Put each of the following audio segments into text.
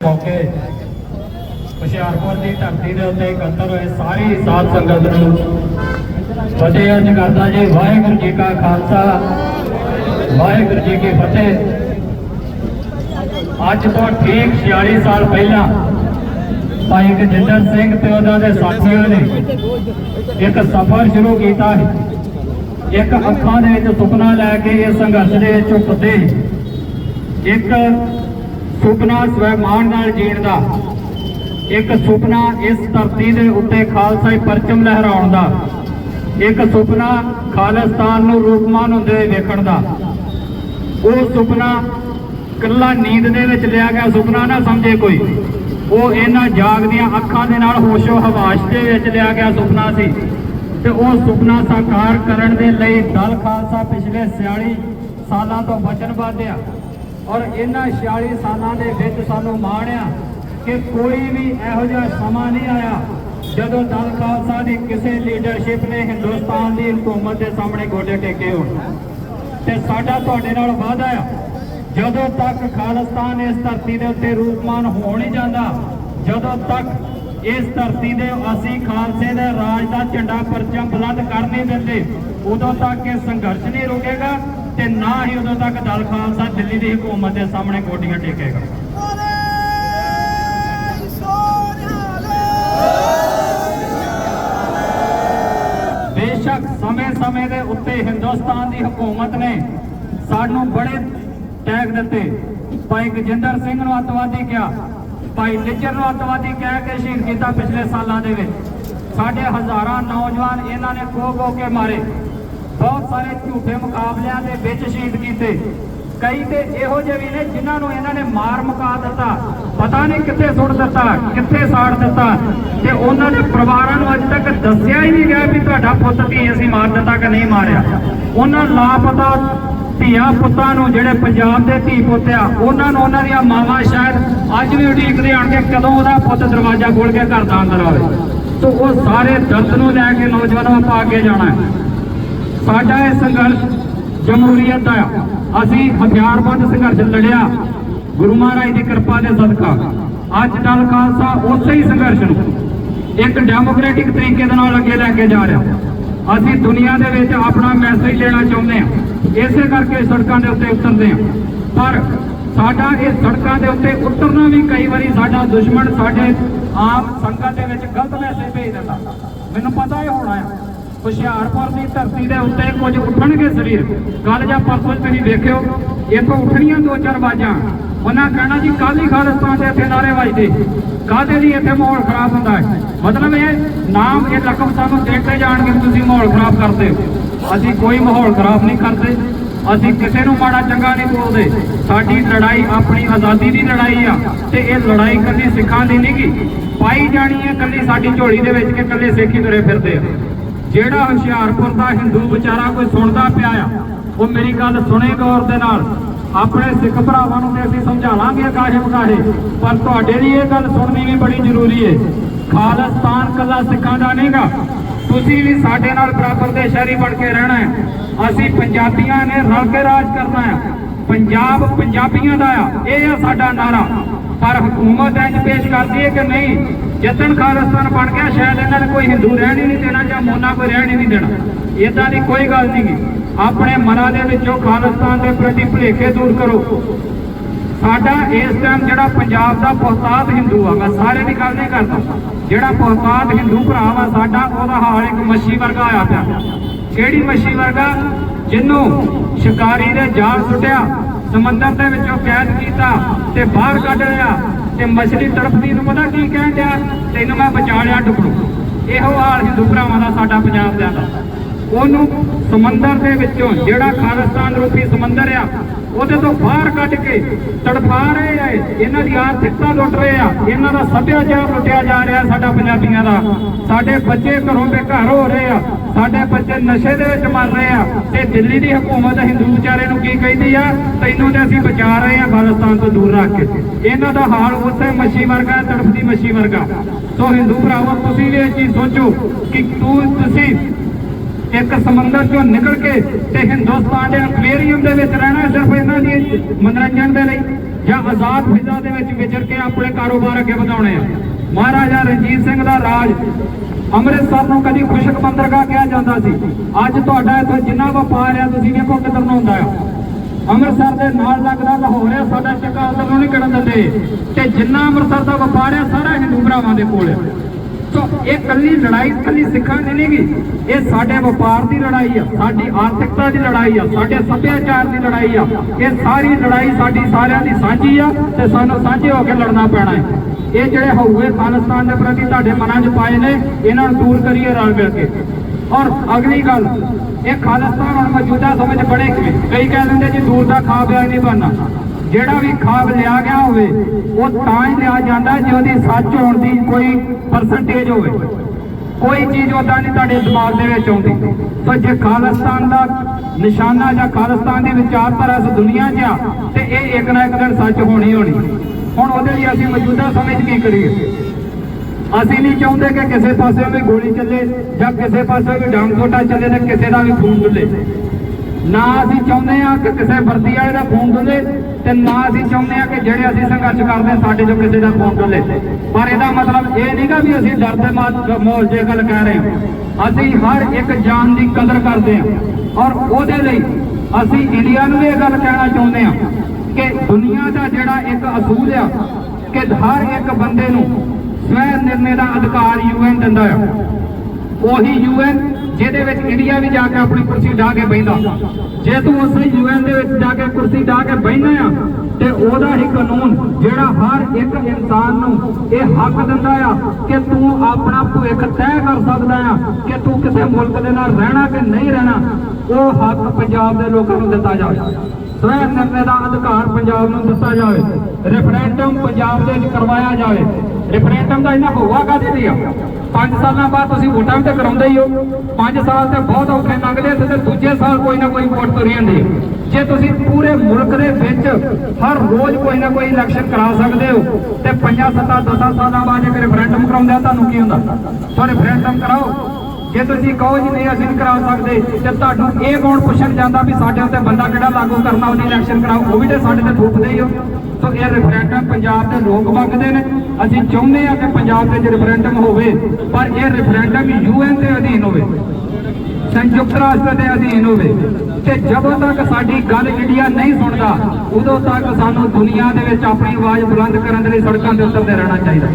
ਮੌਕੇ ਹੁਸ਼ਿਆਰਪੁਰ ਦੀ ਧਰਤੀ ਦੇ ਉੱਤੇ ਇਕੱਤਰ ਹੋਏ ਸਾਰੀ ਸਾਧ ਸੰਗਤ ਨੂੰ ਫਤਿਹ ਅਰਜ ਕਰਦਾ ਜੀ, ਵਾਹਿਗੁਰੂ ਜੀ ਕਾ ਖਾਲਸਾ, ਵਾਹਿਗੁਰੂ ਜੀ ਕੀ ਫਤਿਹ। ਅੱਜ ਤੋਂ ਠੀਕ 46 ਸਾਲ ਪਹਿਲਾਂ ਭਾਈ ਗਜਿੰਦਰ ਸਿੰਘ ਤੇ ਉਹਨਾਂ ਦੇ ਸਾਥੀਆਂ ਨੇ ਇੱਕ ਸਫ਼ਰ ਸ਼ੁਰੂ ਕੀਤਾ ਇੱਕ ਅੱਖਾਂ ਦੇ ਵਿੱਚ ਸੁਪਨਾ ਲੈ ਕੇ ਇਹ ਸੰਘਰਸ਼ ਦੇ ਵਿੱਚ ਉਤਰਦੇ ਇੱਕ ਸੁਪਨਾ ਸਵੈਮਾਨ ਨਾਲ ਜੀਣ ਦਾ ਇੱਕ ਸੁਪਨਾ ਇਸ ਧਰਤੀ ਦੇ ਉੱਤੇ ਖਾਲਸਾ ਪਰਚਮ ਲਹਿਰਾਉਣ ਦਾ ਇੱਕ ਸੁਪਨਾ ਖਾਲਿਸਤਾਨ ਨੂੰ ਰੂਪਮਾਨ ਹੁੰਦੇ ਵੇਖਣ ਦਾ ਉਹ ਸੁਪਨਾ ਕੱਲਾ ਨੀਂਦ ਦੇ ਵਿੱਚ ਲਿਆ ਗਿਆ ਸੁਪਨਾ ਨਾ ਸਮਝੇ ਕੋਈ। ਉਹ ਇਹਨਾਂ ਜਾਗਦੀਆਂ ਅੱਖਾਂ ਦੇ ਨਾਲ ਹੋਸ਼ੋ ਹਵਾਸ਼ ਦੇ ਵਿੱਚ ਲਿਆ ਗਿਆ ਸੁਪਨਾ ਸੀ। ਤੇ ਉਹ ਸੁਪਨਾ ਸਾਕਾਰ ਕਰਨ ਦੇ ਲਈ ਦਲ ਖਾਲਸਾ ਪਿਛਲੇ 46 ਸਾਲਾਂ ਤੋਂ ਵਚਨਬੱਧ ਆ ਔਰ ਇਹਨਾਂ 46 ਸਾਲਾਂ ਦੇ ਵਿੱਚ ਸਾਨੂੰ ਮਾਣ ਆ ਕਿ ਕੋਈ ਵੀ ਇਹੋ ਜਿਹਾ ਸਮਾਂ ਨਹੀਂ ਆਇਆ ਜਦੋਂ ਦਲ ਖਾਲਸਾ ਦੀ ਕਿਸੇ ਲੀਡਰਸ਼ਿਪ ਨੇ ਹਿੰਦੁਸਤਾਨ ਦੀ ਹਕੂਮਤ ਦੇ ਸਾਹਮਣੇ ਗੋਡੇ ਟੇਕੇ ਹੋਣ ਤੇ ਸਾਡਾ ਤੁਹਾਡੇ ਨਾਲ ਵਾਅਦਾ ਆ, ਜਦੋਂ ਤੱਕ ਖਾਲਿਸਤਾਨ ਇਸ ਧਰਤੀ ਦੇ ਉੱਤੇ ਰੂਪਮਾਨ ਹੋ ਨਹੀਂ ਜਾਂਦਾ, ਜਦੋਂ ਤੱਕ ਇਸ ਧਰਤੀ ਦੇ ਅਸੀਂ ਖਾਲਸੇ ਦੇ ਰਾਜ ਦਾ ਝੰਡਾ ਪਰਚਮ ਬੁਲੰਦ ਕਰ ਨਹੀਂ ਦਿੰਦੇ, ਉਦੋਂ ਤੱਕ ਇਹ ਸੰਘਰਸ਼ ਨਹੀਂ ਰੁਕੇਗਾ। ਤੇ ਨਾ ਹੀ ਉਦੋਂ ਤੱਕ ਦਲ ਖਾਲਸਾ ਦਿੱਲੀ ਦੀ ਹਕੂਮਤ ਦੇ ਸਾਹਮਣੇ ਗੋਡੀਆਂ ਟੇਕੇਗਾ। ਬੇਸ਼ੱਕ ਸਮੇਂ-ਸਮੇਂ ਦੇ ਉੱਤੇ ਹਿੰਦੁਸਤਾਨ ਦੀ ਹਕੂਮਤ ਨੇ ਸਾਨੂੰ ਬੜੇ ਟੈਗ ਦਿੱਤੇ। ਭਾਈ ਗਜਿੰਦਰ ਸਿੰਘ ਨੂੰ ਅੱਤਵਾਦੀ ਕਿਹਾ, ਭਾਈ ਨਿੱਜਰ ਨੂੰ ਅੱਤਵਾਦੀ ਕਹਿ ਕੇ ਸ਼ਹੀਦ ਕੀਤਾ ਪਿਛਲੇ ਸਾਲਾਂ ਦੇ ਵਿੱਚ। ਸਾਡੇ ਹਜ਼ਾਰਾਂ ਨੌਜਵਾਨ ਇਹਨਾਂ ਨੇ ਖੋ ਖੋ ਕੇ ਮਾਰੇ। ਬਹੁਤ ਸਾਰੇ ਝੂਠੇ ਮੁਕਾਬਲਿਆਂ ਦੇ ਵਿੱਚ ਸ਼ਹੀਦ ਕੀਤੇ। ਕਈ ਤੇ ਇਹੋ ਜਿਹੇ ਵੀ ਨੇ ਜਿਨ੍ਹਾਂ ਨੂੰ ਇਹਨਾਂ ਨੇ ਮਾਰ ਮੁਕਾ ਦਿੱਤਾ। ਪਤਾ ਨਹੀਂ ਕਿੱਥੇ ਸੁੱਟ ਦਿੱਤਾ, ਕਿੱਥੇ ਸਾੜ ਦਿੱਤਾ। ਤੇ ਉਹਨਾਂ ਦੇ ਪਰਿਵਾਰਾਂ ਨੂੰ ਅੱਜ ਤੱਕ ਦੱਸਿਆ ਹੀ ਨਹੀਂ ਗਿਆ ਵੀ ਤੁਹਾਡਾ ਪੁੱਤ ਵੀ ਅਸੀਂ ਮਾਰ ਦਿੱਤਾ ਕਿ ਨਹੀਂ ਮਾਰਿਆ। ਉਹਨਾਂ ਲਾਪਤਾ ਧੀਆ ਪੁੱਤਾਂ ਨੂੰ ਜਿਹੜੇ ਪੰਜਾਬ ਦੇ ਧੀ ਪੁੱਤ ਆ, ਉਹਨਾਂ ਨੂੰ ਉਹਨਾਂ ਦੀਆਂ ਮਾਵਾਂ ਸ਼ਾਇਦ ਅੱਜ ਵੀ ਉਡੀਕਦੇ ਆਣਗੇ ਕਦੋਂ ਉਹਦਾ ਪੁੱਤ ਦਰਵਾਜ਼ਾ ਖੋਲ ਕੇ ਘਰ ਦਾ ਅੰਦਰ ਆਵੇ। ਸੋ ਉਹ ਸਾਰੇ ਦਰਦ ਨੂੰ ਲੈ ਕੇ ਨੌਜਵਾਨਾਂ ਆਪਾਂ ਅੱਗੇ ਜਾਣਾ ਹੈ। ਸਾਡਾ ਇਹ ਸੰਘਰਸ਼ ਜਮਹੂਰੀਅਤ ਦਾ ਆ। ਅਸੀਂ ਹਥਿਆਰਬੰਦ ਸੰਘਰਸ਼ ਲੜਿਆ। ਗੁਰੂ ਮਹਾਰਾਜ ਦੀ ਕਿਰਪਾ ਦੇ ਸਦਕਾ ਅੱਜ ਦਲ ਖਾਲਸਾ ਉਸੇ ਹੀ ਸੰਘਰਸ਼ ਨੂੰ ਇੱਕ ਡੈਮੋਕ੍ਰੈਟਿਕ ਤਰੀਕੇ ਦੇ ਨਾਲ ਅੱਗੇ ਲੈ ਕੇ ਜਾ ਰਿਹਾ। ਅਸੀਂ ਦੁਨੀਆ ਦੇ ਵਿੱਚ ਆਪਣਾ ਮੈਸੇਜ ਲੈਣਾ ਚਾਹੁੰਦੇ ਹਾਂ। ਇਸੇ ਕਰਕੇ ਸੜਕਾਂ ਦੇ ਉੱਤੇ ਉਤਰਦੇ ਹਾਂ। ਪਰ ਸਾਡਾ ਇਹ ਸੜਕਾਂ ਦੇ ਉੱਤੇ ਉਤਰਨਾ ਵੀ ਕਈ ਵਾਰੀ ਸਾਡਾ ਦੁਸ਼ਮਣ ਸਾਡੇ ਆਮ ਸੰਗਤ ਦੇ ਵਿੱਚ ਗਲਤ ਮੈਸੇਜ ਭੇਜ ਦਿੰਦਾ। ਮੈਨੂੰ ਪਤਾ ਇਹ ਹੋਣਾ ਹੈ ਹੁਸ਼ਿਆਰਪੁਰ ਦੀ ਧਰਤੀ ਦੇ ਉੱਤੇ ਕੁਝ ਉੱਠਣਗੇ ਸਰੀਰ। ਕੱਲ ਜਾਂ ਪਰਸੋਂ ਤੁਸੀਂ ਵੇਖਿਓ ਇੱਥੋਂ ਉੱਠਣੀਆਂ ਦੋ ਚਾਰ ਬਾਜਾਂ ਉਹਨਾਂ ਕਹਿਣਾ ਜੀ ਕੱਲ ਹੀ ਖਾਲਿਸਤਾਨ ਦੇ ਇੱਥੇ ਨਾਰੇ ਵੱਜਦੇ ਕਾਹਦੇ ਲਈ ਇੱਥੇ ਮਾਹੌਲ ਖਰਾਬ ਹੁੰਦਾ ਹੈ। ਮਤਲਬ ਇਹ ਨਾਮ ਇਹ ਲਕਬ ਸਾਨੂੰ ਦੇਤੇ ਜਾਣਗੇ ਤੁਸੀਂ ਮਾਹੌਲ ਖਰਾਬ ਕਰਦੇ ਹੋ। ਅਸੀਂ ਕੋਈ ਮਾਹੌਲ ਖਰਾਬ ਨਹੀਂ ਕਰਦੇ। ਅਸੀਂ ਕਿਸੇ ਨੂੰ ਮਾੜਾ ਚੰਗਾ ਨਹੀਂ ਬੋਲਦੇ। ਸਾਡੀ ਲੜਾਈ ਆਪਣੀ ਆਜ਼ਾਦੀ ਦੀ ਲੜਾਈ ਆ ਤੇ ਇਹ ਲੜਾਈ ਕੱਲੀ ਸਿੱਖਾਂ ਦੀ ਨਹੀਂ ਪਾਈ ਜਾਣੀ ਹੈ ਕੱਲੀ ਸਾਡੀ ਝੋਲੀ ਦੇ ਵਿੱਚ ਕਿ ਕੱਲੇ ਹੀ ਤੁਰੇ ਫਿਰਦੇ ਆ। ਜਿਹੜਾ ਹੁਸ਼ਿਆਰਪੁਰ ਦਾ ਹਿੰਦੂ ਵਿਚਾਰਾ ਕੋਈ ਸੁਣਦਾ ਪਿਆ ਆ, ਉਹ ਮੇਰੀ ਗੱਲ ਸੁਣੇ ਗੌਰ ਦੇ ਨਾਲ। ਆਪਣੇ ਸਿੱਖ ਭਰਾਵਾਂ ਨੂੰ ਤੇ ਅਸੀਂ ਸਮਝਾਵਾਂਗੇ ਕਾਹੇ ਮਕਾਹੇ, ਪਰ ਤੁਹਾਡੇ ਲਈ ਇਹ ਗੱਲ ਸੁਣਨੀ ਵੀ ਬੜੀ ਜ਼ਰੂਰੀ ਏ। ਖਾਲਿਸਤਾਨ ਕੱਲਾ ਸਿੱਖਾਂ ਦਾ ਨਹੀਂਗਾ। ਤੁਸੀਂ ਵੀ ਸਾਡੇ ਨਾਲ ਬਰਾਬਰ ਦੇ ਸ਼ਹਿਰੀ ਬਣ ਕੇ ਰਹਿਣਾ ਹੈ। ਅਸੀਂ ਪੰਜਾਬੀਆਂ ਨੇ ਰਲ ਕੇ ਰਾਜ ਕਰਨਾ ਹੈ। ਪੰਜਾਬ ਪੰਜਾਬੀਆਂ ਦਾ ਆ, ਇਹ ਆ ਸਾਡਾ ਨਾਰਾ। ਪਰ ਹਕੂਮਤ ਇੰਜ ਪੇਸ਼ ਕਰਦੀ ਹੈ ਕਿ ਨਹੀਂ? ਜਤਨ ਖਾਲਿਸਤਾਨ ਬਣ ਗਿਆ, ਸ਼ਾਇਦ ਇਹਨਾਂ ਨੇ ਕੋਈ ਹਿੰਦੂ ਰਹਿਣ ਹੀ ਨਹੀਂ ਦੇਣਾ ਜਾਂ ਮੋਨਾ ਕੋਈ ਰਹਿਣ ਹੀ ਨਹੀਂ ਦੇਣਾ। ਇਦਾਂ ਦੀ ਕੋਈ ਗੱਲ ਨਹੀਂ ਗੀ। ਆਪਣੇ ਮਨਾਂ ਦੇ ਵਿੱਚੋਂ ਖਾਲਿਸਤਾਨ ਦੇ ਪ੍ਰਤੀ ਭੁਲੇਖੇ ਦੂਰ ਕਰੋ। ਸਾਡਾ ਇਸ ਟਾਈਮ ਜਿਹੜਾ ਪੰਜਾਬ ਦਾ ਬਹੁਤਾਤ ਹਿੰਦੂ ਆ, ਮੈਂ ਸਾਰੇ ਦੀ ਗੱਲ ਨਹੀਂ ਕਰਦਾ। ਜਿਹੜਾ ਬਹੁਤਾਤ ਹਿੰਦੂ ਭਰਾ ਵਾ ਸਾਡਾ, ਉਹਦਾ ਹਾਲ ਇੱਕ ਮੱਛੀ ਵਰਗਾ ਆਇਆ ਪਿਆ। ਕਿਹੜੀ ਮੱਛੀ ਵਰਗਾ? ਜਿਹਨੂੰ ਸ਼ਿਕਾਰੀ ਨੇ ਜਾਲ ਸੁੱਟਿਆ, ਸਮੁੰਦਰ ਦੇ ਵਿੱਚੋਂ ਕੈਦ ਕੀਤਾ ਤੇ ਬਾਹਰ ਕੱਢ ਲਿਆ। ਤੇ ਮਛਲੀ ਤੜਫਦੀ ਨੂੰ ਪਤਾ ਕੀ ਕਹਿਣ ਡਿਆ? ਤੈਨੂੰ ਮੈਂ ਬਚਾ ਲਿਆ ਟੁਕੜੂ। ਇਹੋ ਹਾਲ ਹਿੰਦੂ ਭਰਾਵਾਂ ਦਾ ਸਾਡਾ ਪੰਜਾਬ ਦਾ ਦਾ। ਉਹਨੂੰ ਸਮੁੰਦਰ ਦੇ ਵਿੱਚੋਂ ਜਿਹੜਾ ਖਾਲਿਸਤਾਨ ਰੂਪੀ ਸਮੁੰਦਰ ਆ ਉਹਦੇ ਤੋਂ ਬਾਹਰ ਕੱਢ ਕੇ ਤੜਫਾ ਰਹੇ ਆ। ਇਹਨਾਂ ਦੀ ਆਰਥਿਕਤਾ ਲੁੱਟ ਰਹੇ ਆ। ਇਹਨਾਂ ਦਾ ਸੱਭਿਆਚਾਰ ਲੁੱਟਿਆ ਜਾ ਰਿਹਾ ਸਾਡਾ ਪੰਜਾਬੀਆਂ ਦਾ। ਸਾਡੇ ਬੱਚੇ ਘਰੋਂ ਬੇਘਰ ਹੋ ਰਹੇ ਆ। ਸਾਡੇ ਬੱਚੇ ਨਸ਼ੇ ਦੇ ਵਿੱਚ ਮਰ ਰਹੇ ਆ। ਤੇ ਦਿੱਲੀ ਦੀ ਹਕੂਮਤ ਹਿੰਦੂ ਵਿਚਾਰੇ ਨੂੰ ਕੀ ਕਹਿੰਦੀ ਆ? ਤੈਨੂੰ ਤੇ ਅਸੀਂ ਬਚਾ ਰਹੇ ਆ ਖਾਲਿਸਤਾਨ ਤੋਂ ਦੂਰ ਰੱਖ ਕੇ। ਇਹਨਾਂ ਦਾ ਹਾਲ ਉਸੇ ਮੱਛੀ ਵਰਗਾ, ਤੜਫਦੀ ਮੱਛੀ ਵਰਗਾ। ਸੋ ਹਿੰਦੂ ਭਰਾਵੋ, ਤੁਸੀਂ ਵੀ ਇਹ ਚੀਜ਼ ਸੋਚੋ ਕਿ ਤੂੰ ਤੁਸੀਂ ਇੱਕ ਸਮੁੰਦਰ ਚੋਂ ਨਿਕਲ ਕੇ ਤੇ ਹਿੰਦੁਸਤਾਨ ਦੇ ਐਕਵੇਰੀਅਮ ਦੇ ਵਿੱਚ ਰਹਿਣਾ ਸਿਰਫ ਇਹਨਾਂ ਦੀ ਮਨੋਰੰਜਨ ਦੇ ਲਈ ਜਾਂ ਆਜ਼ਾਦ ਫਿਜ਼ਾ ਦੇ ਵਿੱਚ ਵਿਚਰ ਕੇ ਆਪਣੇ ਕਾਰੋਬਾਰ ਅੱਗੇ ਵਧਾਉਣੇ ਆ। ਮਹਾਰਾਜਾ ਰਣਜੀਤ ਸਿੰਘ ਦਾ ਰਾਜ ਅੰਮ੍ਰਿਤਸਰ ਨੂੰ ਕਦੀ ਖੁਸ਼ਕ ਬੰਦਰਗਾਹ ਕਿਹਾ ਜਾਂਦਾ ਸੀ। ਅੱਜ ਤੁਹਾਡਾ ਇੱਥੇ ਜਿੰਨਾ ਵਪਾਰ ਆ, ਤੁਸੀਂ ਵੇਖੋ ਕਿੱਧਰ ਨੂੰ ਹੁੰਦਾ ਆ। ਅੰਮ੍ਰਿਤਸਰ ਦੇ ਨਾਲ ਲੱਗਦਾ ਲਾਹੌਰ ਆ, ਸਾਡਾ ਚੱਕਾ ਉਧਰ ਨੂੰ ਨਹੀਂ ਕੱਢਣ ਦਿੰਦੇ। ਤੇ ਜਿੰਨਾ ਅੰਮ੍ਰਿਤਸਰ ਦਾ ਵਪਾਰ ਆ, ਸਾਰਾ ਹਿੰਦੂ ਭਰਾਵਾਂ ਦੇ ਕੋਲ ਆ। ਇਹ ਕੱਲੀ ਲੜਾਈ ਕੱਲੀ ਸਿੱਖਾਂ ਦੀ ਨਹੀਂ ਇਹ ਸਾਡੇ ਵਪਾਰ ਦੀ ਲੜਾਈ ਆ, ਸਾਡੀ ਆਰਥਿਕਤਾ ਦੀ ਲੜਾਈ ਆ, ਸਾਡੇ ਸੱਭਿਆਚਾਰ ਦੀ ਲੜਾਈ ਆ। ਇਹ ਸਾਰੀ ਲੜਾਈ ਸਾਡੀ ਸਾਰਿਆਂ ਦੀ ਸਾਂਝੀ ਆ ਤੇ ਸਾਨੂੰ ਸਾਂਝੇ ਹੋ ਕੇ ਲੜਨਾ ਪੈਣਾ ਹੈ। ਇਹ ਜਿਹੜੇ ਹਊਏ ਖਾਲਿਸਤਾਨ ਦੇ ਪ੍ਰਤੀ ਤੁਹਾਡੇ ਮਨਾਂ 'ਚ ਪਾਏ ਨੇ, ਇਹਨਾਂ ਨੂੰ ਦੂਰ ਕਰੀਏ ਰਲ ਮਿਲ ਕੇ। ਔਰ ਅਗਲੀ ਗੱਲ, ਇਹ ਖਾਲਿਸਤਾਨ ਹੁਣ ਮੌਜੂਦਾ ਸਮੇਂ 'ਚ ਬਣੇ ਕਈ ਕਹਿ ਦਿੰਦੇ ਜੀ ਦੂਰ ਦਾ ਖਾ ਪਿਆ ਨਹੀਂ ਬਣਨਾ। ਜਿਹੜਾ ਵੀ ਖਾਬ ਲਿਆ ਗਿਆ ਹੋਵੇ, ਉਹ ਤਾਂ ਹੀ ਲਿਆ ਜਾਂਦਾ ਜੇ ਉਹਦੀ ਸੱਚ ਹੋਣ ਦੀ ਕੋਈ ਪਰਸੈਂਟੇਜ ਹੋਵੇ। ਕੋਈ ਚੀਜ਼ ਉਦਾਂ ਨਹੀਂ ਤੁਹਾਡੇ ਦਿਮਾਗ ਦੇ ਵਿੱਚ ਆਉਂਦੀ। ਸੋ ਜੇ ਖਾਲਿਸਤਾਨ ਦਾ ਨਿਸ਼ਾਨਾ ਜਾਂ ਖਾਲਿਸਤਾਨ ਦੀ ਵਿਚਾਰਧਾਰਾ ਇਸ ਦੁਨੀਆ 'ਚ ਆ, ਤੇ ਇਹ ਇੱਕ ਨਾ ਇੱਕ ਦਿਨ ਸੱਚ ਹੋਣੀ ਹੋਣੀ। ਹੁਣ ਉਹਦੇ ਲਈ ਅਸੀਂ ਮੌਜੂਦਾ ਸਮੇਂ 'ਚ ਕੀ ਕਰੀਏ? ਅਸੀਂ ਨਹੀਂ ਚਾਹੁੰਦੇ ਕਿ ਕਿਸੇ ਪਾਸੇ ਵੀ ਗੋਲੀ ਚੱਲੇ ਜਾਂ ਕਿਸੇ ਪਾਸੇ ਵੀ ਡਾਂਗ ਛੋਟਾ ਚੱਲੇ ਤੇ ਕਿਸੇ ਦਾ ਵੀ ਖੂਨ ਡੁੱਲੇ। ਨਾ ਅਸੀਂ ਚਾਹੁੰਦੇ ਆ ਕਿ ਕਿਸੇ ਵਰਦੀ ਵਾਲੇ ਦਾ ਖੂਨ ਡੁੱਲੇ ਤੇ ਨਾ ਅਸੀਂ ਚਾਹੁੰਦੇ ਆ ਕਿ ਜਿਹੜੇ ਅਸੀਂ ਸੰਘਰਸ਼ ਕਰਦੇ ਸਾਡੇ ਚੋਂ ਕਿਸੇ ਦਾ ਖੂਨ ਡੁੱਲੇ। ਪਰ ਇਹਦਾ ਮਤਲਬ ਇਹ ਨਹੀਂਗਾ ਵੀ ਅਸੀਂ ਡਰਦੇ ਮਾਹੌਲ 'ਚ ਇਹ ਗੱਲ ਕਹਿ ਰਹੇ ਹਾਂ। ਅਸੀਂ ਹਰ ਇੱਕ ਜਾਨ ਦੀ ਕਦਰ ਕਰਦੇ ਹਾਂ ਔਰ ਉਹਦੇ ਲਈ ਅਸੀਂ ਇੰਡੀਆ ਨੂੰ ਵੀ ਇਹ ਗੱਲ ਕਹਿਣਾ ਚਾਹੁੰਦੇ ਹਾਂ ਕਿ ਦੁਨੀਆ ਦਾ ਜਿਹੜਾ ਇੱਕ ਅਸੂਲ ਆ ਕਿ ਹਰ ਇੱਕ ਬੰਦੇ ਨੂੰ ਸਵੈ ਨਿਰਣੇ ਦਾ ਅਧਿਕਾਰ ਯੂਐਨ ਦਿੰਦਾ ਆ। ਉਹੀ ਯੂਐਨ ਜਿਹਦੇ ਵਿੱਚ ਇੰਡੀਆ ਵੀ ਜਾ ਕੇ ਆਪਣੀ ਕੁਰਸੀ ਢਾ ਕੇ ਬੈਂਦਾ ਜੇ ਤੂੰ ਉਸੇ ਯੂਐਨ ਦੇ ਵਿੱਚ ਜਾ ਕੇ ਕੁਰਸੀ ਢਾ ਕੇ ਬੈਠਣਾ ਆ, ਤੇ ਉਹਦਾ ਹੀ ਕਾਨੂੰਨ ਜਿਹੜਾ ਹਰ ਇੱਕ ਇਨਸਾਨ ਨੂੰ ਇਹ ਹੱਕ ਦਿੰਦਾ ਆ ਕਿ ਤੂੰ ਆਪਣਾ ਭਵਿੱਖ ਤੈਅ ਕਰ ਸਕਦਾ ਆ ਕਿ ਤੂੰ ਕਿਸੇ ਮੁਲਕ ਦੇ ਨਾਲ ਰਹਿਣਾ ਕਿ ਨਹੀਂ ਰਹਿਣਾ, ਉਹ ਹੱਕ ਪੰਜਾਬ ਦੇ ਲੋਕਾਂ ਨੂੰ ਦਿੱਤਾ ਜਾਵੇ। ਸਵੈ ਨਿਰਣੇ ਦਾ ਅਧਿਕਾਰ ਪੰਜਾਬ ਨੂੰ ਦਿੱਤਾ ਜਾਵੇ। ਰੈਫਰੈਂਡਮ ਪੰਜਾਬ ਦੇ ਵਿੱਚ ਕਰਵਾਇਆ ਜਾਵੇ। ਰੈਫਰੈਂਡਮ ਦਾ ਇਹਨਾਂ ਹੋਵਾ ਕਾਹਦੇ ਲਈ ਆ? ਪੰਜ ਸਾਲਾਂ ਬਾਅਦ ਤੁਸੀਂ ਵੋਟਾਂ ਤੇ ਕਰਾਉਂਦੇ ਹੀ ਹੋ। ਪੰਜ ਸਾਲ ਤੇ ਬਹੁਤ ਔਖੇ ਲੰਘਦੇ ਤੇ ਦੂਜੇ ਸਾਲ ਕੋਈ ਨਾ ਕੋਈ ਵੋਟ ਤੁਰੀ ਜਾਂਦੀ ਜੇ ਤੁਸੀਂ ਪੂਰੇ ਮੁਲਕ ਦੇ ਵਿੱਚ ਹਰ ਰੋਜ਼ ਕੋਈ ਨਾ ਕੋਈ ਇਲੈਕਸ਼ਨ ਕਰਾ ਸਕਦੇ ਹੋ, ਤੇ ਪੰਜਾਂ, ਸੱਤਾਂ, ਦਸਾਂ ਸਾਲਾਂ ਬਾਅਦ ਜੇ ਰੈਫਰੈਂਡਮ ਕਰਾਉਂਦੇ ਆ, ਤੁਹਾਨੂੰ ਕੀ ਹੁੰਦਾ? ਤਾਂ ਰੈਫਰੈਂਡਮ ਕਰਾਓ। ਜੇ ਤੁਸੀਂ ਕਹੋ ਜੀ ਨਹੀਂ ਅਸੀਂ ਨਹੀਂ ਕਰਾ ਸਕਦੇ, ਤੇ ਤੁਹਾਨੂੰ ਇਹ ਕੌਣ ਪੁੱਛਣ ਜਾਂਦਾ ਵੀ ਸਾਡੇ ਉੱਤੇ ਬੰਦਾ ਕਿਹੜਾ ਲਾਗੂ ਕਰਨਾ, ਉਹਦੀ ਇਲੈਕਸ਼ਨ ਕਰਾਓ, ਉਹ ਵੀ ਤੇ ਸਾਡੇ ਤੇ ਥੋਪਦੇ ਹੀ ਹੋ ਸੋ ਇਹ ਰੈਫਰੈਂਡਮ ਪੰਜਾਬ ਦੇ ਲੋਕ ਮੰਗਦੇ ਨੇ। ਅਸੀਂ ਚਾਹੁੰਦੇ ਆ ਕਿ ਪੰਜਾਬ ਦੇ ਵਿੱਚ ਰੈਫਰੈਂਡਮ ਹੋਵੇ, ਪਰ ਇਹ ਰੈਫਰੈਂਡਮ ਯੂਐਨ ਦੇ ਅਧੀਨ ਹੋਵੇ, ਸੰਯੁਕਤ ਰਾਸ਼ਟਰ ਦੇ ਅਧੀਨ ਹੋਵੇ। ਤੇ ਜਦੋਂ ਤੱਕ ਸਾਡੀ ਗੱਲ ਇੰਡੀਆ ਨਹੀਂ ਸੁਣਦਾ, ਉਦੋਂ ਤੱਕ ਸਾਨੂੰ ਦੁਨੀਆ ਦੇ ਵਿੱਚ ਆਪਣੀ ਆਵਾਜ਼ ਬੁਲੰਦ ਕਰਨ ਦੇ ਲਈ ਸੜਕਾਂ ਦੇ ਉੱਤੇ ਰਹਿਣਾ ਚਾਹੀਦਾ।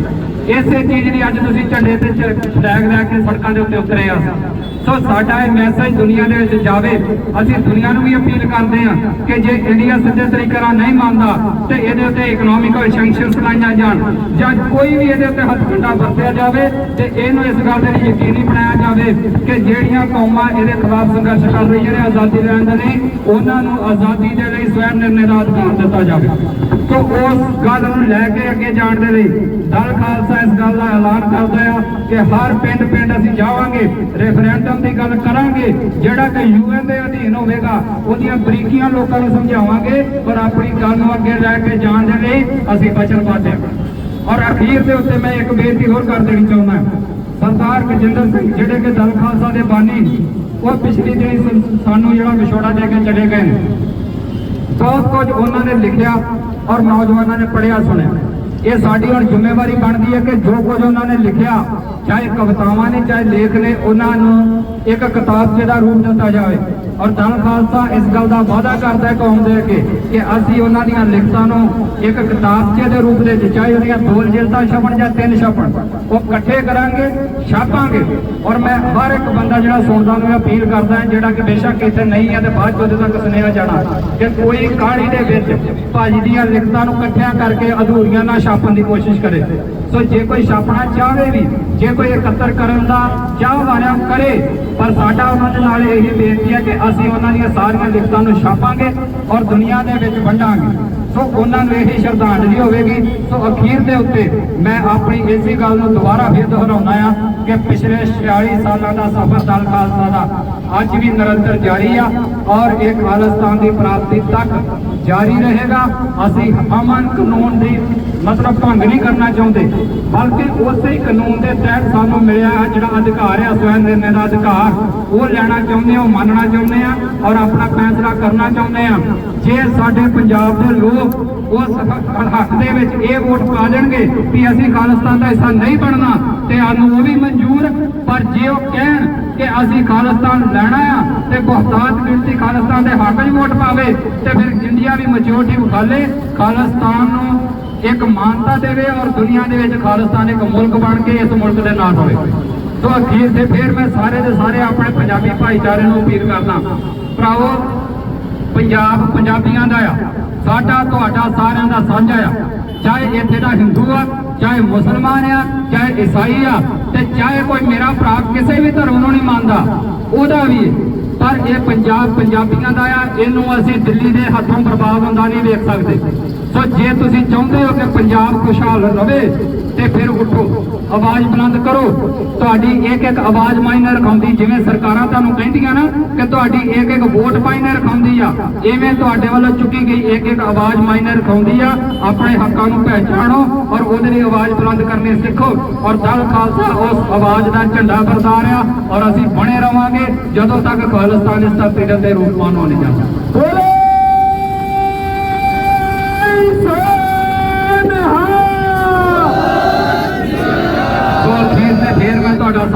ਇਸੇ ਚੀਜ਼ ਲਈ ਅੱਜ ਤੁਸੀਂ ਝੰਡੇ ਤੇ ਫਲੈਗ ਲੈ ਕੇ ਸੜਕਾਂ ਦੇ ਉੱਤੇ ਉਤਰੇ ਆ। ਸੋ ਸਾਡਾ ਇਹ ਮੈਸੇਜ ਦੁਨੀਆ ਦੇ ਵਿੱਚ ਜਾਵੇ। ਅਸੀਂ ਦੁਨੀਆ ਨੂੰ ਵੀ ਅਪੀਲ ਕਰਦੇ ਹਾਂ ਕਿ ਜੇ ਇੰਡੀਆ ਸਿੱਧੇ ਤਰੀਕੇ ਨਾਲ ਨਹੀਂ ਮੰਨਦਾ, ਤੇ ਇਹਦੇ ਉੱਤੇ ਇਕਨੋਮਿਕਲ ਸੈਂਕਸ਼ਨਸ ਲਾਈਆਂ ਜਾਣ ਜਾਂ ਕੋਈ ਵੀ ਇਹਦੇ ਉੱਤੇ ਹੱਥਕੰਡਾ ਵਰਤਿਆ ਜਾਵੇ, ਤੇ ਇਹਨੂੰ ਇਸ ਗੱਲ ਦੇ ਲਈ ਯਕੀਨੀ ਬਣਾਇਆ ਜਾਵੇ ਕਿ ਜਿਹੜੀਆਂ ਕੌਮਾਂ ਇਹਦੇ ਖਿਲਾਫ ਸੰਘਰਸ਼ ਕਰ ਰਹੀਆਂ ਨੇ, ਆਜ਼ਾਦੀ ਲੈਣ ਦੇ ਲਈ ਉਹਨਾਂ ਨੂੰ ਆਜ਼ਾਦੀ ਦੇ ਲਈ ਸਵੈ ਨਿਰਣੇ ਦਾ ਅਧਿਕਾਰ ਦਿੱਤਾ ਜਾਵੇ। ਸੋ ਉਸ ਗੱਲ ਨੂੰ ਲੈ ਕੇ ਅੱਗੇ ਜਾਣ ਦੇ ਲਈ ਦਲ ਖਾਲਸਾ ਕਿ ਹਰ ਪਿੰਡ ਪਿੰਡ ਅਸੀਂ ਜਾਵਾਂਗੇ ਰੈਫਰੈਂਡਮ ਦੀ ਗੱਲ ਕਰਾਂਗੇ, ਜਿਹੜਾ ਕਿ ਯੂਐਨ ਦੇ ਅਧੀਨ ਹੋਵੇਗਾ, ਉਹਦੀਆਂ ਬਰੀਕੀਆਂ ਲੋਕਾਂ ਨੂੰ ਸਮਝਾਵਾਂਗੇ, ਪਰ ਆਪਣੀ ਗੱਲ ਨੂੰ ਅੱਗੇ ਲੈ ਕੇ ਜਾਣ ਦੇ ਲਈ ਅਸੀਂ ਵਚਨਬੱਧ ਹਾਂ। ਔਰ ਅਖੀਰ ਦੇ ਉੱਤੇ ਮੈਂ ਇੱਕ ਬੇਨਤੀ ਹੋਰ ਕਰ ਦੇਣੀ ਚਾਹੁੰਦਾ ਸਰਦਾਰ ਗਜਿੰਦਰ ਸਿੰਘ, ਜਿਹੜੇ ਕਿ ਦਲ ਖਾਲਸਾ ਦੇ ਬਾਨੀ, ਉਹ ਪਿਛਲੀ ਜਿਹੜੀ ਸਾਨੂੰ ਜਿਹੜਾ ਵਿਛੋੜਾ ਦੇ ਕੇ ਚਲੇ ਗਏ ਨੇ। ਬਹੁਤ ਕੁਝ ਉਹਨਾਂ ਨੇ ਲਿਖਿਆ ਔਰ ਨੌਜਵਾਨਾਂ ਨੇ ਪੜ੍ਹਿਆ ਸੁਣਿਆ। ਇਹ ਸਾਡੀ ਹੁਣ ਜ਼ਿੰਮੇਵਾਰੀ ਬਣਦੀ ਹੈ ਕਿ ਜੋ ਕੁਝ ਉਹਨਾਂ ਨੇ ਲਿਖਿਆ, ਚਾਹੇ ਕਵਿਤਾਵਾਂ ਨੇ, ਚਾਹੇ ਲੇਖ ਨੇ, ਉਹਨਾਂ ਨੂੰ ਇੱਕ ਕਿਤਾਬਚੇ ਦਾ ਰੂਪ ਦਿੱਤਾ ਜਾਵੇ। ਔਰ ਦਲ ਖਾਲਸਾ ਇਸ ਗੱਲ ਦਾ ਵਾਅਦਾ ਕਰਦਾ ਹੈ ਕੌਮ ਦੇ ਅੱਗੇ ਕਿ ਅਸੀਂ ਉਹਨਾਂ ਦੀਆਂ ਲਿਖਤਾਂ ਨੂੰ ਇੱਕ ਕਿਤਾਬਚੇ ਦੇ ਰੂਪ ਦੇ ਵਿੱਚ ਚਾਹੇ ਉਹਦੀਆਂ ਦੋ ਜਿਲਦਾਂ ਛਪਣ ਜਾਂ ਤਿੰਨ ਛਪਣ, ਉਹ ਇਕੱਠੇ ਕਰਾਂਗੇ, ਛਾਪਾਂਗੇ। ਔਰ ਮੈਂ ਹਰ ਇੱਕ ਬੰਦਾ ਜਿਹੜਾ ਸੁਣਦਾ ਨੂੰ ਅਪੀਲ ਕਰਦਾ ਹਾਂ, ਜਿਹੜਾ ਕਿ ਬੇਸ਼ੱਕ ਇੱਥੇ ਨਹੀਂ ਹੈ ਤੇ ਬਾਅਦ ਚ ਉਹਦੇ ਤੱਕ ਸੁਨੇਹਾ ਜਾਣਾ, ਕਿ ਕੋਈ ਕਾਹਲੀ ਦੇ ਵਿੱਚ ਭਾਜੀ ਦੀਆਂ ਲਿਖਤਾਂ ਨੂੰ ਇਕੱਠਿਆਂ ਕਰਕੇ ਅਧੂਰੀਆਂ ਨਾ ਛਾਪਣ ਦੀ ਕੋਸ਼ਿਸ਼ ਕਰੇ। ਸੋ ਜੇ ਕੋਈ ਛਾਪਣਾ ਚਾਹਵੇ ਵੀ, ਜੇ ਕੋਈ ਇਕੱਤਰ ਕਰਨ ਦਾ ਚਾਹ ਵਾਲਿਆ ਕਰੇ ਪਰ ਸਾਡਾ ਉਹਨਾਂ ਦੇ ਨਾਲ ਇਹੀ ਬੇਨਤੀ ਹੈ ਕਿ ਅਸੀਂ ਉਹਨਾਂ ਦੀਆਂ ਸਾਰੀਆਂ ਲਿਖਤਾਂ ਨੂੰ ਛਾਪਾਂਗੇ ਔਰ ਦੁਨੀਆ ਦੇ ਵਿੱਚ ਵੰਡਾਂਗੇ। ਸੋ ਉਹਨਾਂ ਨੂੰ ਇਹੀ ਸ਼ਰਧਾਂਜਲੀ ਹੋਵੇਗੀ। ਸੋ ਅਖੀਰ ਦੇ ਉੱਤੇ ਮੈਂ ਆਪਣੀ ਇਸੇ ਗੱਲ ਨੂੰ ਦੁਬਾਰਾ ਫਿਰ ਦੁਹਰਾਉਣਾ ਆ ਕਿ ਪਿਛਲੇ 46 ਸਾਲਾਂ ਦਾ ਸਫ਼ਰ ਦਲ ਖਾਲਸਾ ਦਾ ਅੱਜ ਵੀ ਨਿਰੰਤਰ ਜਾਰੀ ਆ ਔਰ ਇਹ ਖਾਲਿਸਤਾਨ ਦੀ ਪ੍ਰਾਪਤੀ ਤੱਕ ਜਾਰੀ ਰਹੇਗਾ। ਅਸੀਂ ਅਮਨ ਕਾਨੂੰਨ ਦੀ ਮਤਲਬ ਭੰਗ ਨਹੀਂ ਕਰਨਾ ਚਾਹੁੰਦੇ, ਬਲਕਿ ਉਸੇ ਹੀ ਕਾਨੂੰਨ ਦੇ ਤਹਿਤ ਸਾਨੂੰ ਮਿਲਿਆ ਹੈ ਜਿਹੜਾ ਅਧਿਕਾਰ ਹੈ ਸਵੈ ਨਿਰਣੇ ਦਾ ਅਧਿਕਾਰ। ਉਹ ਲੈਣਾ ਚਾਹੁੰਦੇ ਹਾਂ ਉਹ ਮੰਨਣਾ ਚਾਹੁੰਦੇ ਹਾਂ ਔਰ ਆਪਣਾ ਫੈਸਲਾ ਕਰਨਾ ਚਾਹੁੰਦੇ ਹਾਂ ਜੇ ਸਾਡੇ ਪੰਜਾਬ ਦੇ ਲੋਕ ਉਸ ਹੱਕ ਦੇ ਵਿੱਚ ਇਹ ਵੋਟ ਪਾ ਦੇਣਗੇ ਕਿ ਅਸੀਂ ਖਾਲਿਸਤਾਨ ਦਾ ਹਿੱਸਾ ਨਹੀਂ ਬਣਨਾ, ਤੇ ਸਾਨੂੰ ਉਹ ਵੀ ਮਨਜ਼ੂਰ। ਪਰ ਜੇ ਉਹ ਕਹਿ ਕਿ ਅਸੀਂ ਖਾਲਿਸਤਾਨ ਲੈਣਾ ਆ ਤੇ ਬਹੁਤਾਤ ਗਿਣਤੀ ਖਾਲਿਸਤਾਨ ਦੇ ਹੱਕ 'ਚ ਵੋਟ ਪਾਵੇ ਤੇ ਫਿਰ ਇੰਡੀਆ ਵੀ ਮੈਜੋਰਟੀ ਵਿਖਾਲੇ, ਖਾਲਿਸਤਾਨ ਨੂੰ ਇੱਕ ਮਾਨਤਾ ਦੇਵੇ ਔਰ ਦੁਨੀਆ ਦੇ ਵਿੱਚ ਖਾਲਿਸਤਾਨ ਇੱਕ ਮੁਲਕ ਬਣ ਕੇ ਇਸ ਮੁਲਕ ਦੇ ਨਾਲ ਹੋਵੇ। ਸੋ ਅਖੀਰ ਤੇ ਫਿਰ ਮੈਂ ਸਾਰੇ ਦੇ ਸਾਰੇ ਆਪਣੇ ਪੰਜਾਬੀ ਭਾਈਚਾਰੇ ਨੂੰ ਅਪੀਲ ਕਰਦਾ। ਭਰਾਵੋ ਪੰਜਾਬ ਪੰਜਾਬੀਆਂ ਦਾ ਆ। ਸਾਡਾ ਤੁਹਾਡਾ ਸਾਰਿਆਂ ਦਾ ਸਾਂਝਾ ਆ। ਚਾਹੇ ਇੱਥੇ ਦਾ ਹਿੰਦੂ ਆ, ਚਾਹੇ ਮੁਸਲਮਾਨ ਆ, ਚਾਹੇ ਈਸਾਈ ਆ, ਤੇ ਚਾਹੇ ਕੋਈ ਮੇਰਾ ਭਰਾ ਕਿਸੇ ਵੀ ਧਰਮ ਨੂੰ ਨਹੀਂ ਮੰਨਦਾ, ਉਹਦਾ ਵੀ ਪਰ ਇਹ ਪੰਜਾਬ ਪੰਜਾਬੀਆਂ ਦਾ ਆ, ਇਹਨੂੰ ਅਸੀਂ ਦਿੱਲੀ ਦੇ ਹੱਥੋਂ ਬਰਬਾਦ ਹੁੰਦਾ ਨਹੀਂ ਵੇਖ ਸਕਦੇ। ਸੋ ਜੇ ਤੁਸੀਂ ਚਾਹੁੰਦੇ ਹੋ ਕਿ ਪੰਜਾਬ ਖੁਸ਼ਹਾਲ ਰਹੇ ਤੇ ਫਿਰ ਉੱਠੋ। ਆਵਾਜ਼ ਬੁਲੰਦ ਕਰੋ। ਤੁਹਾਡੀ ਇੱਕ ਇੱਕ ਆਵਾਜ਼ ਮਾਇਨੇ ਰਖਾਉਂਦੀ ਜਿਵੇਂ ਸਰਕਾਰਾਂ ਤੁਹਾਨੂੰ ਕਹਿੰਦੀਆਂ ਨਾ ਕਿ ਤੁਹਾਡੀ ਇੱਕ ਇੱਕ ਵੋਟ ਮਾਇਨੇ ਰਖਾਉਂਦੀ ਆ, ਇਵੇਂ ਤੁਹਾਡੇ ਵੱਲੋਂ ਚੁੱਕੀ ਗਈ ਇੱਕ ਇੱਕ ਆਵਾਜ਼ ਮਾਇਨੇ ਰਖਾਉਂਦੀ ਆ। ਆਪਣੇ ਹੱਕਾਂ ਨੂੰ ਪਹਿਚਾਣੋ ਔਰ ਉਹਦੇ ਲਈ ਆਵਾਜ਼ ਬੁਲੰਦ ਕਰਨੇ ਸਿੱਖੋ। ਔਰ ਦਲ ਖਾਲਸਾ ਉਸ ਆਵਾਜ਼ ਦਾ ਝੰਡਾ ਬਰਦਾਰ ਆ ਔਰ ਅਸੀਂ ਬਣੇ ਰਵਾਂਗੇ। ਜਦੋਂ ਤੱਕ ਖਾਲਿਸਤਾਨ ਇਸ ਪੀੜਤ ਦੇ ਉੱਤੇ ਰੂਪਮਾਨ ਹੋ ਨਹੀਂ ਜਾਂਦਾ।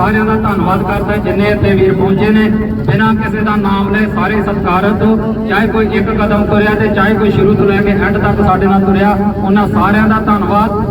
ਸਾਰਿਆਂ ਦਾ ਧੰਨਵਾਦ ਕਰਦਾ ਜਿੰਨੇ ਇੱਥੇ ਵੀਰ ਪਹੁੰਚੇ ਨੇ, ਬਿਨਾਂ ਕਿਸੇ ਦਾ ਨਾਮ ਲਏ ਸਾਰੇ ਸਤਿਕਾਰਤ ਚਾਹੇ ਕੋਈ ਇੱਕ ਕਦਮ ਤੁਰਿਆ ਤੇ ਚਾਹੇ ਕੋਈ ਸ਼ੁਰੂ ਤੋਂ ਲੈ ਕੇ ਐਂਡ ਤੱਕ ਸਾਡੇ ਨਾਲ ਤੁਰਿਆ, ਉਹਨਾਂ ਸਾਰਿਆਂ ਦਾ ਧੰਨਵਾਦ।